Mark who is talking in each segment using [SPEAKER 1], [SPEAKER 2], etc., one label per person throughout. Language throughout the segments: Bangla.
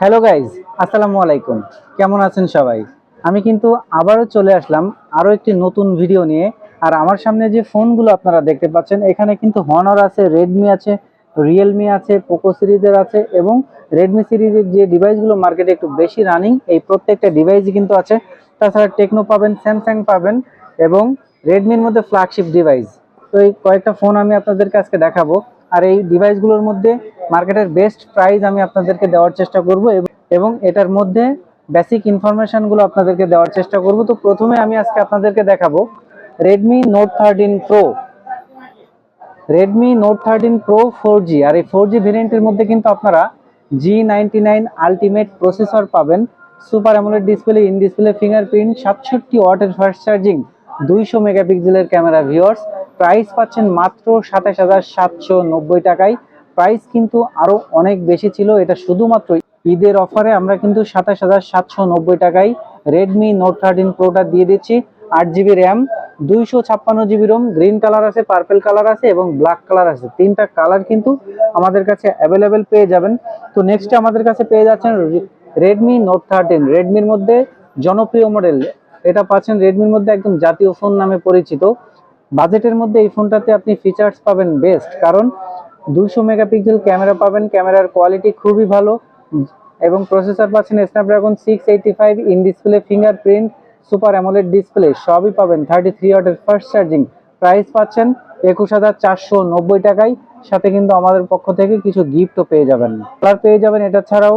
[SPEAKER 1] হ্যালো গাইজ আসসালামু আলাইকুম। কেমন আছেন সবাই? আমি কিন্তু আবারও চলে আসলাম আরও একটি নতুন ভিডিও নিয়ে। আর আমার সামনে যে ফোনগুলো আপনারা দেখতে পাচ্ছেন, এখানে কিন্তু হনর আছে রেডমি আছে রিয়েলমি আছে পোকো সিরিজের আছে এবং রেডমি সিরিজের যে ডিভাইসগুলো মার্কেটে একটু বেশি রানিং এই প্রত্যেকটা ডিভাইসই কিন্তু আছে। তাছাড়া টেকনো পাবেন স্যামসাং পাবেন এবং রেডমির মধ্যে ফ্ল্যাগশিপ ডিভাইস তো এই কয়েকটা ফোন আমি আপনাদেরকে আজকে দেখাবো। আর এই ডিভাইসগুলোর মধ্যে মার্কেটের বেস্ট প্রাইস আমি আপনাদেরকে দেওয়ার চেষ্টা করব এবং- এটার মধ্যে বেসিক ইনফরমেশনগুলো আপনাদেরকে দেওয়ার চেষ্টা করব। তো প্রথমে আমি আজকে আপনাদেরকে দেখাবো Redmi note thirteen pro Redmi note thirteen pro four G আর এই ফোর জি ভেরিয়েন্টের মধ্যে কিন্তু আপনারা G ninety nine ultimate processor পাবেন। Super AMOLED display in display fingerprint সাতষট্টি ওয়াটের ফাস্ট চার্জিং দুইশো মেগাপিক্সেলের ক্যামেরা ভিউয়ার্স প্রাইস পাচ্ছেন মাত্র সাতাশ হাজার সাতশো নব্বই টাকায়। প্রাইস কিন্তু আরও অনেক বেশি ছিল। এটা শুধুমাত্র ঈদের অফারে আমরা কিন্তু সাতাশ হাজার সাতশো নব্বই টাকায় রেডমি নোট থার্টিন প্রোটা দিয়ে দিচ্ছি। আট জিবি র্যাম দুইশো ছাপ্পান্ন জিবি রোম গ্রিন কালার আছে পার্পেল কালার আছে এবং ব্ল্যাক কালার আছে। তিনটা কালার কিন্তু আমাদের কাছে অ্যাভেলেবেল পেয়ে যাবেন। তো নেক্সট আমাদের কাছে পেয়ে যাচ্ছেন রেডমি নোট থার্টিন রেডমির মধ্যে জনপ্রিয় মডেল এটা পাচ্ছেন রেডমির মধ্যে একদম জাতীয় ফোন নামে পরিচিত। বাজেটের মধ্যে এই ফোনটাতে আপনি ফিচার্স পাবেন বেস্ট কারণ দুশো মেগাপিক্সেল ক্যামেরা পাবেন। ক্যামেরার কোয়ালিটি খুবই ভালো। এবং প্রসেসর পাচ্ছেন Snapdragon six eighty five in display fingerprint super AMOLED display সবই পাবেন। থার্টি থ্রি ওয়াটের ফার্স্ট চার্জিং প্রাইস পাচ্ছেন একুশ হাজার চারশো নব্বই টাকায়। সাথে কিন্তু আমাদের পক্ষ থেকে কিছু গিফটও পেয়ে যাবেন। কালার পেয়ে যাবেন এটা ছাড়াও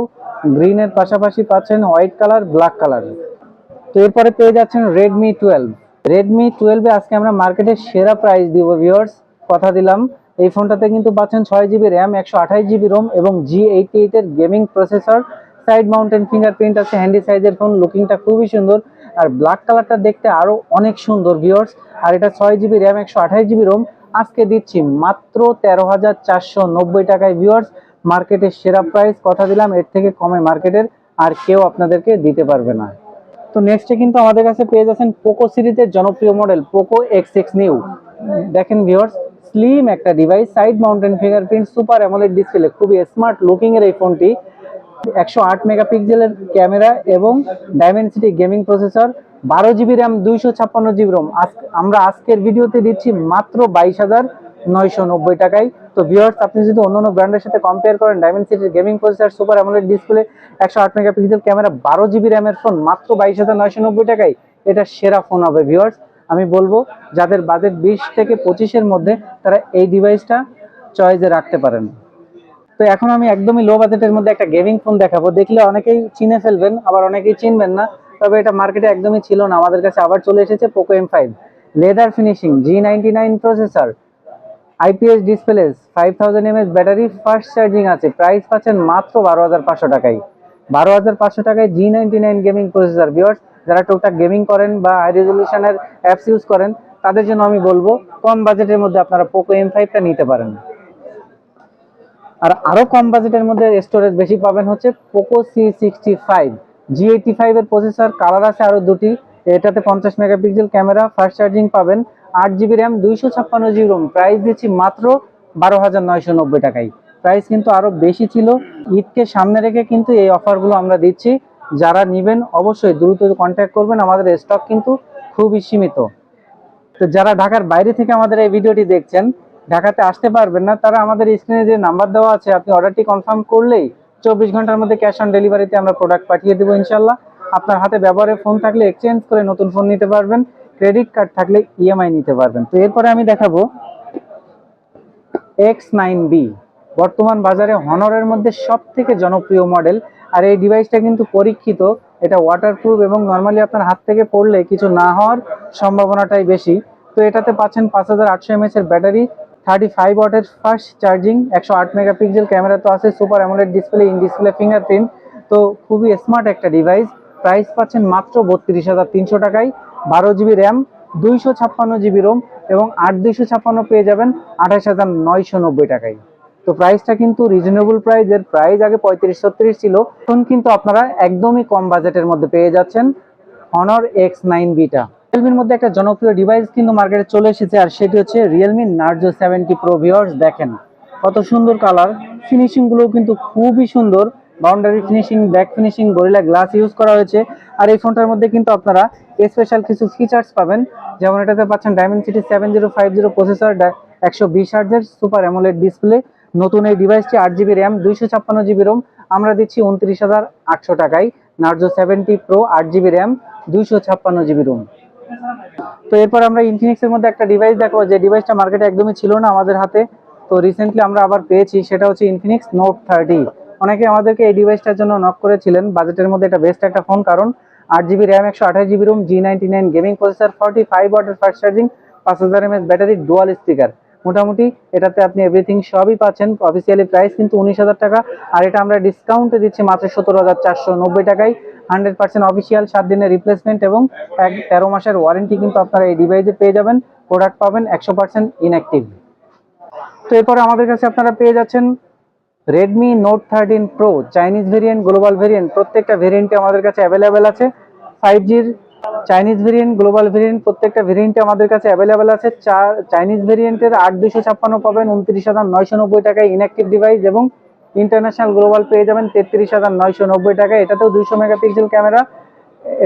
[SPEAKER 1] গ্রিনের পাশাপাশি পাচ্ছেন হোয়াইট কালার ব্ল্যাক কালার তো এরপরে পেয়ে যাচ্ছেন রেডমি টুয়েলভ রেডমি টুয়েলভে আজকে আমরা মার্কেটের সেরা প্রাইস দিব ভিউয়ার্স কথা দিলাম। এই ফোনটাতে কিন্তু পাচ্ছেন ছয় জিবি র্যাম একশো আঠাশ জিবি রোম এবং জি এইটি এইটের gaming processor side mounted fingerprint আছে হ্যান্ডি সাইজের ফোন লুকিংটা খুবই সুন্দর। আর ব্ল্যাক কালারটা দেখতে আরও অনেক সুন্দর ভিওর্স আর এটা ছয় জিবি র্যাম একশো আঠাশ জিবি রোম আজকে দিচ্ছি মাত্র তেরো হাজার চারশো নব্বই টাকায় ভিউয়ার্স মার্কেটের সেরা প্রাইস কথা দিলাম, এর থেকে কমে মার্কেটের আর কেউ আপনাদেরকে দিতে পারবে না। তো নেক্সটে কিন্তু আমাদের কাছে পেয়ে যাচ্ছেন পোকো সিরিজের জনপ্রিয় model Poco X X new দেখেন ভিউয়ার্স স্লিম একটা device side mounted fingerprint super AMOLED display খুবই স্মার্ট লুকিং এর এই ফোনটি একশো আট মেগাপিক্সেলের ক্যামেরা এবং ডায়মেনসিটি গেমিং প্রসেসর বারো জিবি র্যাম দুইশো ছাপ্পান্ন জিবি রোম আমরা আজকের ভিডিওতে দিচ্ছি মাত্র বাইশ হাজার নয়শো নব্বই টাকায়। তো ভিউয়ার্স আপনি যদি অন্যান্য ব্র্যান্ডের সাথে কম্পেয়ার করেন ডায়মেনসিটির gaming processor super AMOLED display একশো আট মেগাপিক্সেল ক্যামেরা বারো জিবি র্যামের ফোন মাত্র বাইশ হাজার নয়শো নব্বই টাকায়। এটা সেরা ফোন হবে ভিউয়ার্স আমি বলব যাদের বাজেট বিশ থেকে পঁচিশের মধ্যে, তারা এই ডিভাইসটা চয়েসে রাখতে পারেন। তো এখন আমি একদমই লো বাজেটের মধ্যে একটা গেমিং ফোন দেখাবো। দেখলে অনেকেই চিনে ফেলবেন, আবার অনেকেই চিনবেন না, তবে এটা মার্কেটে একদমই ছিল না। আমাদের কাছে আবার চলে এসেছে Poco M five leather finishing G ninety nine processor IPS display five thousand mAh battery fast charging আছে। প্রাইস পাচ্ছেন মাত্র বারো হাজার পাঁচশো টাকায়। বারো হাজার পাঁচশো টাকায় G ninety nine gaming processor viewers যারা টুকটাক গেমিং করেন বা হাই রেজলিউশনের অ্যাপস ইউজ করেন, তাদের জন্য আমি বলব, কম বাজেটের মধ্যে আপনারা পোকো এম ফাইভটা নিতে পারেন। আর আরও কম বাজেটের মধ্যে স্টোরেজ বেশি পাবেন হচ্ছে Poco C sixty five G eighty five এর প্রসেসর কালার আছে আরও দুটি। এটাতে পঞ্চাশ মেগাপিক্সেল ক্যামেরা ফাস্ট চার্জিং পাবেন। আট জিবি র্যাম দুইশো ছাপ্পান্ন জিবি রোম প্রাইস দিচ্ছি মাত্র বারো হাজার নয়শো নব্বই টাকায়। প্রাইস কিন্তু আরও বেশি ছিল। ঈদকে সামনে রেখে কিন্তু এই অফারগুলো আমরা দিচ্ছি। যারা নিবেন অবশ্যই দ্রুত কন্ট্যাক্ট করবেন। আমাদের স্টক কিন্তু খুবই সীমিত। তো যারা ঢাকার বাইরে থেকে আমাদের এই ভিডিওটি দেখছেন, ঢাকাতে আসতে পারবেন না, তারা আমাদের স্ক্রিনে যে নাম্বার দেওয়া আছে, আপনি অর্ডারটি কনফার্ম করলেই চব্বিশ ঘণ্টার মধ্যে ক্যাশ অন ডেলিভারিতে আমরা প্রোডাক্ট পাঠিয়ে দেবো ইনশাল্লাহ আপনার হাতে ব্যবহারের ফোন থাকলে এক্সচেঞ্জ করে নতুন ফোন নিতে পারবেন। ক্রেডিট কার্ড থাকলে ইএমআই নিতে পারবেন। তো এরপরে আমি দেখাবো এক্স নাইন বি বর্তমান বাজারে হনরের মধ্যে সব থেকে জনপ্রিয় মডেল আর এই ডিভাইসটা কিন্তু পরীক্ষিত। এটা ওয়াটারপ্রুফ এবং নর্মালি আপনার হাত থেকে পড়লে কিছু না হওয়ার সম্ভাবনাটাই বেশি। তো এটাতে পাচ্ছেন পাঁচ হাজার আটশো এমএস এর ব্যাটারি থার্টি ফাইভ ওয়াটের ফার্স্ট চার্জিং একশো আট মেগাপিক্সেল ক্যামেরা তো আছে super AMOLED display in display fingerprint তো খুবই স্মার্ট একটা ডিভাইস প্রাইস পাচ্ছেন মাত্র বত্রিশ হাজার তিনশো টাকায়। বারো জিবি র্যাম দুইশো ছাপ্পান্ন জিবি রোম এবং আট দুইশো ছাপ্পান্ন পেয়ে যাবেন আঠাশ হাজার নয়শো নব্বই টাকায়। তো প্রাইসটা কিন্তু রিজনেবল প্রাইস এর প্রাইস আগে পঁয়ত্রিশ ছত্রিশ ছিল। এখন কিন্তু আপনারা একদমই কম বাজেটের মধ্যে পেয়ে যাচ্ছেন হনর এক্স নাইন বিটা রিয়েলমির মধ্যে একটা জনপ্রিয় ডিভাইস কিন্তু মার্কেটে চলে এসেছে, আর সেটি হচ্ছে Realme Narzo seventy pro viewers দেখেন। কত সুন্দর কালার ফিনিশিংগুলো কিন্তু খুবই সুন্দর। Boundary finishing back finishing Gorilla glass use করা হয়েছে। আর এই ফোনটার মধ্যে কিন্তু আপনারা স্পেশাল কিছু ফিচার্স পাবেন। যেমন এটাতে পাচ্ছেন Dimensity seven zero five zero processor একশো বিশ হার্জের সুপার অ্যামোলেড ডিসপ্লে নতুন এই ডিভাইসটি আট জিবি র্যাম দুইশো ছাপ্পান্ন জিবি রোম আমরা দিচ্ছি উনত্রিশ হাজার আটশো টাকায়। নার্জো সেভেন্টি প্রো আট জিবি র্যাম দুইশো ছাপ্পান্ন জিবি রোম তো এরপর আমরা ইনফিনিক্সের মধ্যে একটা ডিভাইস দেখো, যে ডিভাইসটা মার্কেটে একদমই ছিল না আমাদের হাতে। তো রিসেন্টলি আমরা আবার পেয়েছি, সেটা হচ্ছে ইনফিনিক্স নোট থার্টি অনেকে আমাদেরকে এই ডিভাইসটার জন্য নক করেছিলেন বাজেটের মধ্যে এটা বেস্ট একটা ফোন কারণ আট জিবি র্যাম একশো আঠাশ GB ROM G ninety nine gaming processor forty five ওয়াটের ফাস্ট চার্জিং পাঁচ হাজার এমএস ব্যাটারি ডুয়াল স্পিকার মোটামুটি এটাতে আপনি এভরিথিং সবই পাচ্ছেন। অফিসিয়ালি প্রাইস কিন্তু উনিশ হাজার টাকা। আর এটা আমরা ডিসকাউন্টে দিচ্ছি মাত্র সতেরো হাজার চারশো নব্বই টাকায়। হান্ড্রেড পার্সেন্ট অফিসিয়াল সাত দিনের রিপ্লেসমেন্ট এবং এক তেরো মাসের ওয়ারেন্টি কিন্তু আপনারা এই ডিভাইসে পেয়ে যাবেন। প্রোডাক্ট পাবেন একশো পার্সেন্ট ইনঅ্যাক্টিভ তো এরপরে আমাদের কাছে আপনারা পেয়ে যাচ্ছেন Redmi note thirteen pro Chinese variant global variant প্রত্যেকটা ভেরিয়েন্টে আমাদের কাছে অ্যাভেলেবেল আছে। ফাইভ জির চাইনিজ ভেরিয়েন্ট গ্লোবাল ভেরিয়েন্ট প্রত্যেকটা ভেরিয়েন্টে আমাদের কাছে অ্যাভেলেবেল আছে। চার চাইনিজ ভেরিয়েন্টের আট দুশো ছাপ্পান্ন পাবেন, উনত্রিশ হাজার নয়শো নব্বই টাকায় ইনঅ্যাক্টিভ ডিভাইস এবং ইন্টারন্যাশনাল গ্লোবাল পেয়ে যাবেন তেত্রিশ হাজার নয়শো নব্বই টাকায়। এটাতেও দুইশো মেগাপিক্সেল ক্যামেরা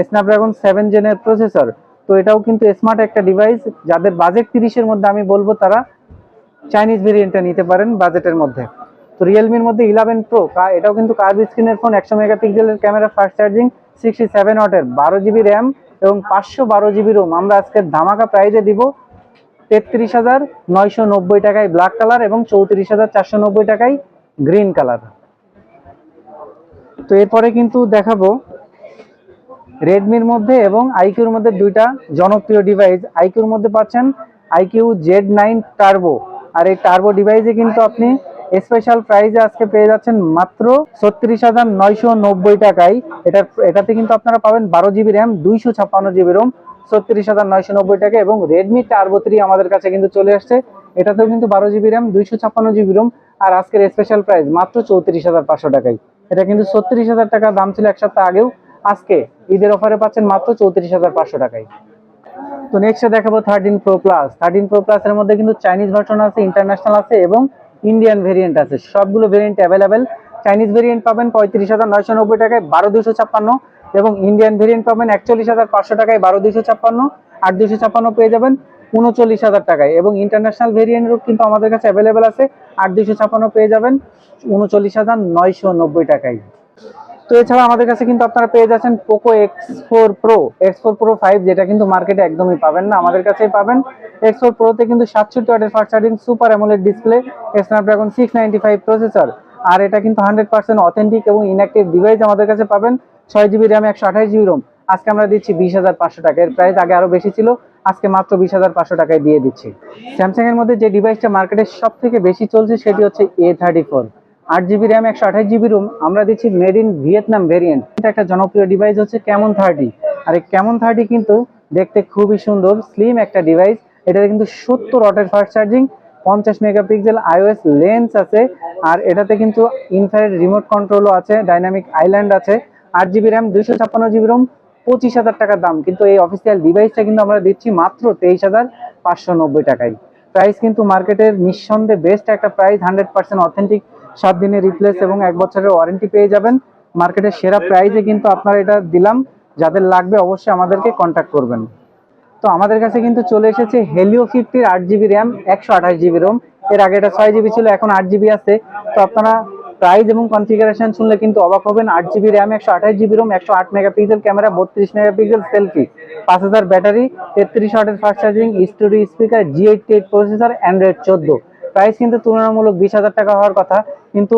[SPEAKER 1] স্ন্যাপড্রাগন সেভেন জেনের প্রসেসর তো এটাও কিন্তু স্মার্ট একটা ডিভাইস যাদের বাজেট তিরিশের মধ্যে আমি বলব, তারা চাইনিজ ভেরিয়েন্টটা নিতে পারেন বাজেটের মধ্যে। তো রিয়েলমির মধ্যে ইলেভেন প্রো এটাও কিন্তু কার্ভ স্ক্রিনের ফোন একশো মেগাপিক্সেলের camera fast charging sixty seven ওয়াটের বারো জিবি র্যাম এবং পাঁচশো বারো জিবি রোম। আমরা আজকে ধামাকা প্রাইজে দিব তেত্রিশ হাজার নয়শো নব্বই টাকায় ব্ল্যাক কালার এবং চৌত্রিশ হাজার চারশো নব্বই টাকায় গ্রিন কালার তো এরপরে কিন্তু দেখাবো রেডমির মধ্যে এবং আইকিউর মধ্যে দুইটা জনপ্রিয় ডিভাইস আইকিউর মধ্যে পাচ্ছেন আইকিউ জেড নাইন টার্বো আর এই টার্বো ডিভাইসে কিন্তু আপনি স্পেশাল প্রাইজে আজকে পেয়ে যাচ্ছেন মাত্র ছত্রিশ হাজার নয়শো নব্বই টাকায়। এটা, এটাতে কিন্তু আপনারা পাবেন বারো জিবি র্যাম, দুইশো ছাপ্পান্ন জিবি রোম, ছত্রিশ হাজার নয়শো নব্বই টাকা এবং রেডমি টার্বো থ্রি আমাদের কাছে কিন্তু চলে আসছে। এটাতেও কিন্তু বারো জিবি র্যাম, দুইশো ছাপ্পান্ন জিবি রোম আর আজকের স্পেশাল প্রাইস মাত্র চৌত্রিশ হাজার পাঁচশো টাকায়। এটা কিন্তু ছত্রিশ হাজার টাকা, দাম ছিল এক সপ্তাহ আগেও। আজকে ঈদের অফারে পাচ্ছেন মাত্র চৌত্রিশ হাজার পাঁচশো টাকায়। তো নেক্সটে দেখাবো thirteen pro plus thirteen pro plus এর মধ্যে কিন্তু চাইনিজ ভার্সন আছে ইন্টারন্যাশনাল আছে এবং ইন্ডিয়ান ভেরিয়েন্ট আছে। সবগুলো ভেরিয়েন্ট অ্যাভেলেবেল চাইনিজ ভেরিয়েন্ট পাবেন পঁয়ত্রিশ হাজার নয়শো নব্বই টাকায় বারো দুশো ছাপ্পান্ন। এবং ইন্ডিয়ান ভেরিয়েন্ট পাবেন একচল্লিশ হাজার পাঁচশো টাকায় বারো দুশো ছাপ্পান্ন। আট দুশো ছাপ্পান্ন পেয়ে যাবেন উনচল্লিশ হাজার টাকায়। এবং ইন্টারন্যাশনাল ভেরিয়েন্টও কিন্তু আমাদের কাছে অ্যাভেলেবেল আছে। আট দুশো ছাপ্পান্ন পেয়ে যাবেন উনচল্লিশ হাজার নয়শো নব্বই টাকায়। তো এছাড়া আমাদের কাছে কিন্তু আপনারা পেয়ে যাচ্ছেন Poco X four pro X four pro five যেটা কিন্তু মার্কেটে একদমই পাবেন না, আমাদের কাছেই পাবেন। এক্স ফোর প্রোতে কিন্তু সাতষট্টি ওয়াটের fast charging super AMOLED display Snapdragon six ninety five processor আর এটা কিন্তু হান্ড্রেড পার্সেন্ট অথেন্টিক এবং ইনঅ্যাক্টিভ ডিভাইস আমাদের কাছে পাবেন। ছয় জিবি র্যাম একশো আঠাশ জিবি রোম আজকে আমরা দিচ্ছি বিশ হাজার পাঁচশো টাকা, এর প্রাইস আগে আরও বেশি ছিল, আজকে মাত্র বিশ হাজার পাঁচশো টাকায় দিয়ে দিচ্ছি। স্যামসাং এর মধ্যে যে ডিভাইসটা মার্কেটে সব থেকে বেশি চলছে সেটি হচ্ছে এ থার্টি ফোর আট জিবি র্যাম একশো আঠাশ জিবি রুম আমরা দিচ্ছি মেড ইন ভিয়েতনাম ভেরিয়েন্ট একটা জনপ্রিয় ডিভাইস হচ্ছে ক্যামন থার্টি আর এই ক্যামন থার্টি কিন্তু দেখতে খুবই সুন্দর স্লিম একটা ডিভাইস এটাতে কিন্তু সত্তর ওয়াটের ফাস্ট চার্জিং পঞ্চাশ মেগাপিক্সেল আইওএস লেন্স আছে। আর এটাতে কিন্তু ইনফ্রারেড রিমোট কন্ট্রোলও আছে ডাইনামিক আইল্যান্ড আছে। আট জিবি র্যাম দুইশো ছাপ্পান্ন জিবি রোম পঁচিশ হাজার টাকার দাম। কিন্তু এই অফিসিয়াল ডিভাইসটা কিন্তু আমরা দিচ্ছি মাত্র তেইশ হাজার পাঁচশো নব্বই টাকায়। প্রাইস কিন্তু মার্কেটের নিঃসন্দেহে বেস্ট একটা প্রাইস হান্ড্রেড পার্সেন্ট অথেন্টিক সাত দিনের রিপ্লেস এবং এক বছরের ওয়ারেন্টি পেয়ে যাবেন। মার্কেটের সেরা প্রাইসে কিন্তু আপনারা এটা দিলাম। যাদের লাগবে অবশ্যই আমাদেরকে কন্ট্যাক্ট করবেন। তো আমাদের কাছে কিন্তু চলে এসেছে হেলিও ফিফটির আট জিবি র্যাম একশো আঠাশ জিবি রোম এর আগে এটা ছয় জিবি ছিল, এখন আট জিবি আছে। তো আপনারা প্রাইস এবং কনফিগারেশন শুনলে কিন্তু অবাক হবেন। আট জিবি র্যাম একশো আঠাশ জিবি রোম একশো আট মেগাপিক্সেল ক্যামেরা বত্রিশ মেগাপিক্সেল সেলফি পাঁচ হাজার ব্যাটারি তেত্রিশ ওয়াটের fast charging studio speaker G eighty eight processor Android চোদ্দ। প্রাইস কিন্তু তুলনামূলক বিশ হাজার টাকা হওয়ার কথা। কিন্তু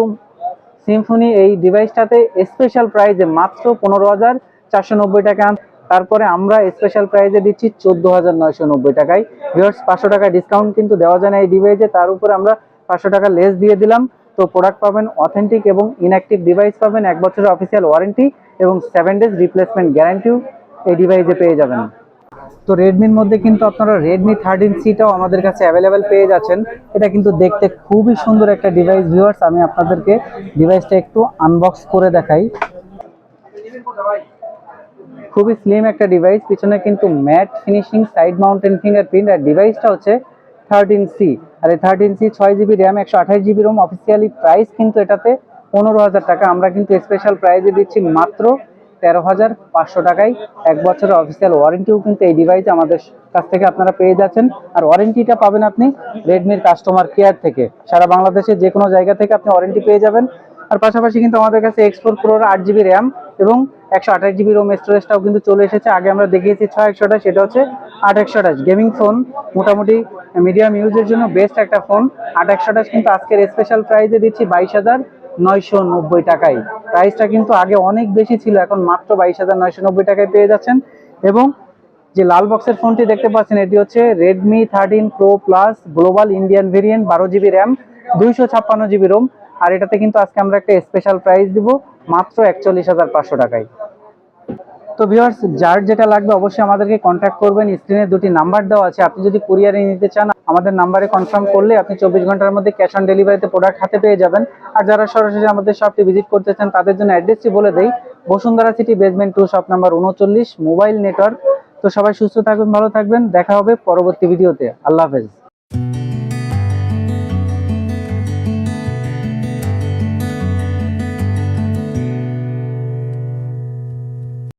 [SPEAKER 1] সিম্ফনি এই ডিভাইসটাতে স্পেশাল প্রাইজে মাত্র পনেরো হাজার চারশো নব্বই টাকা। তারপরে আমরা স্পেশাল প্রাইজে দিচ্ছি চোদ্দ হাজার নয়শো নব্বই টাকায়। ভিওর্স পাঁচশো টাকা ডিসকাউন্ট কিন্তু দেওয়া যায় না এই ডিভাইসে তার উপরে আমরা পাঁচশো টাকা লেস দিয়ে দিলাম। তো প্রোডাক্ট পাবেন অথেন্টিক এবং ইনঅ্যাক্টিভ ডিভাইস পাবেন। এক বছরের অফিসিয়াল ওয়ারেন্টি এবং সেভেন ডেজ রিপ্লেসমেন্ট গ্যারান্টিও এই ডিভাইসে পেয়ে যাবেন। তো রেডমির মধ্যে কিন্তু আপনারা রেডমি থার্টিন সিটাও আমাদের কাছে অ্যাভেলেবেল পেয়ে যাচ্ছেন। এটা কিন্তু দেখতে খুবই সুন্দর একটা ডিভাইস ভিউয়ার্স আমি আপনাদেরকে ডিভাইসটা একটু আনবক্স করে দেখাই। খুবই স্লিম একটা ডিভাইস পিছনে কিন্তু matte finishing side mounted fingerprint আর ডিভাইসটা হচ্ছে থার্টিন সি আর এই থার্টিন সি ছয় জিবি র্যাম একশো আঠাশ জিবি রোম অফিসিয়ালি প্রাইস কিন্তু এটাতে পনেরো হাজার টাকা। আমরা কিন্তু স্পেশাল প্রাইজে দিচ্ছি মাত্র তেরো হাজার পাঁচশো টাকায় এক বছরের অফিসিয়াল ওয়ারেন্টিও কিন্তু এই ডিভাইস আমাদের কাছ থেকে আপনারা পেয়ে যাচ্ছেন। আর ওয়ারেন্টিটা পাবেন আপনি রেডমির কাস্টমার কেয়ার থেকে। সারা বাংলাদেশে যে কোনো জায়গা থেকে আপনি ওয়ারেন্টি পেয়ে যাবেন। আর পাশাপাশি কিন্তু আমাদের কাছে এক্সপোর প্রোর আট জিবি র্যাম এবং একশো আঠাশ জিবি রোম স্টোরেজটাও কিন্তু চলে এসেছে। আগে আমরা দেখিয়েছি ছয় একশো আঠাশ, সেটা হচ্ছে আট একশো আঠাশ। গেমিং ফোন মোটামুটি মিডিয়াম ইউজের জন্য বেস্ট একটা ফোন আট একশো আঠাশ কিন্তু আজকের স্পেশাল প্রাইজে দিচ্ছি বাইশ হাজার নয়শো নব্বই টাকায়। প্রাইসটা কিন্তু আগে অনেক বেশি ছিল, এখন মাত্র বাইশ হাজার নয়শো নব্বই টাকায় পেয়ে যাচ্ছেন। এবং যে লাল বক্সের ফোনটি দেখতে পাচ্ছেন, এটি হচ্ছে Redmi thirteen pro plus global Indian variant বারো জিবি র্যাম দুইশো ছাপ্পান্ন জিবি রোম আর এটাতে কিন্তু আজকে আমরা একটা স্পেশাল প্রাইস দিব, মাত্র একচল্লিশ হাজার পাঁচশো টাকায়। তো ভিউয়ার্স যার যেটা লাগবে অবশ্যই আমাদেরকে কন্ট্যাক্ট করবেন। স্ক্রিনে দুটি নাম্বার দেওয়া আছে। আপনি যদি কুরিয়ারে নিতে চান, আমাদের নাম্বারে কনফার্ম করলে আপনি চব্বিশ ঘণ্টার মধ্যে ক্যাশ অন ডেলিভারিতে প্রোডাক্ট হাতে পেয়ে যাবেন। আর যারা সরাসরি আমাদের শপটি ভিজিট করতে চান, তাদের জন্য অ্যাড্রেসটি বলে দেই। Bashundhara city basement two shop number উনচল্লিশ মোবাইল নেটওয়ার্ক তো সবাই সুস্থ থাকবেন, ভালো থাকবেন। দেখা হবে পরবর্তী ভিডিওতে আল্লাহ হাফেজ।